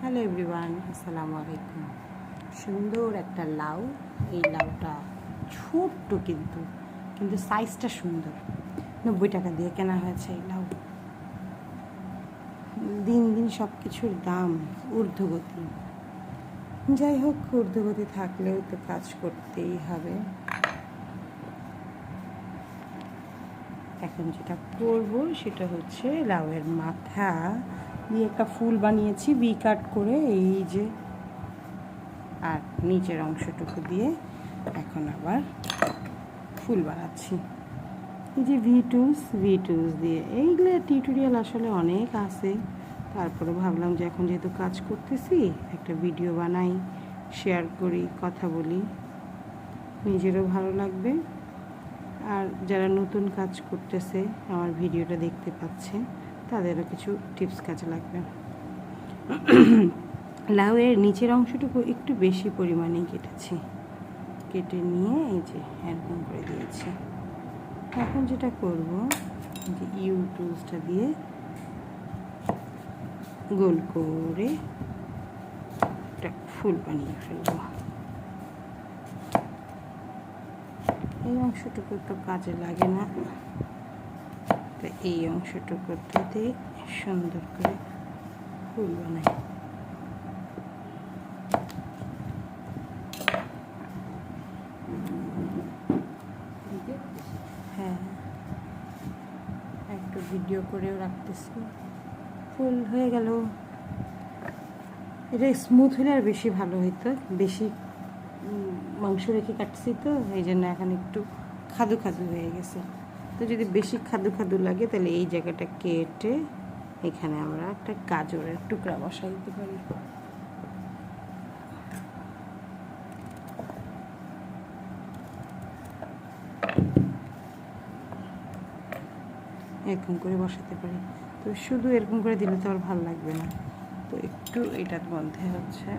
Hello everyone আসসালামু আলাইকুম সুন্দর একটা লাউ। এই লাউটা ছোট্ট কিন্তু কিন্তু সাইজটা সুন্দর। নব্বই টাকা দিয়ে কেনা হয়েছে এই লাউ। দিন দিন সব কিছুর দাম, ঊর্ধ্বগতি। যাই হোক, ঊর্ধ্বগতি থাকলেও তো কাজ করতেই হবে। এখন যেটা করব সেটা হচ্ছে লাউয়ের মাথা। দিয়ে একটা ফুল বানিয়েছি বি কাট করে এই যে আর নিচের অংশটুকু দিয়ে এখন আবার ফুল বানাচ্ছি। এই যে ভিটুস ভিটুস দিয়ে এইগুলো টিউটোরিয়াল আসলে অনেক আছে। তারপরে ভাবলাম যে এখন যেহেতু কাজ করতেছি, একটা ভিডিও বানাই শেয়ার করি, কথা বলি। নিজেরও ভালো লাগবে। আর যারা নতুন কাজ করতেছে, আমার ভিডিওটা দেখতে পাচ্ছে তাদেরও কিছু টিপস কাজে লাগবে। লাউয়ের নিচের অংশটুকু একটু বেশি পরিমাণে কেটেছি। কেটে নিয়ে এই যে এরকম করে দিয়েছি। এখন যেটা করব যে ইউ টুলসটা দিয়ে গোল করে একটা ফুল বানিয়ে ফেলব। এই অংশটুকু তো কাজে লাগে না। তো এই অংশটুকুতে সুন্দর করে ফুল বানাই। হ্যাঁ একটু ভিডিও করেও রাখতেছি। ফুল হয়ে গেল। এটা স্মুথ হলে আর বেশি ভালো হইতো। বেশি মাংস রেখে কাটছি তো, এই জন্য এখন একটু খাদু খাদু হয়ে গেছে। তো যদি বেশি খাদু খাদু লাগে, তাহলে এই জায়গাটা কেটে এখানে আমরা একটা গাজরের টুকরা বসাই দিতে পারি। এরকম করে বসাতে পারি। তো শুধু এরকম করে দিলে তো আর ভালো লাগবে না। তো একটু এটার মধ্যে হচ্ছে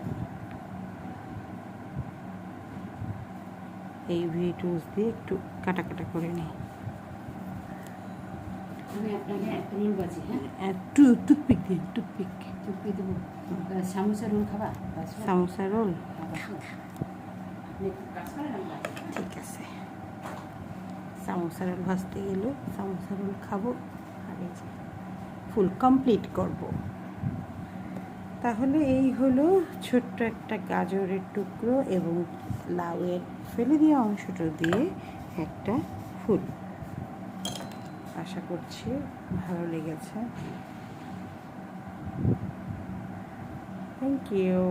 এই ভিটুস দিয়ে একটু কাটা কাটা করে নিই। আমি আপনাকে একটা রোল বাজি হ্যাঁ? একটু টুথপিক দিন টুথপিক। টুপি দেবো। সামোসা রোল খাবা? বাসবে? সামোসা রোল? হ্যাঁ, আমি বাজি। ঠিক আছে। সামোসা রোল ভাজতে গেলেও সামোসা রোল খাব আর এই ফুল কমপ্লিট করব। তাহলে এই হলো ছোট্ট একটা গাজরের টুকরো এবং লাউয়ের ফেলে দেওয়া অংশটা দিয়ে একটা ফুল। আশা করছি ভালো লেগেছে। Thank you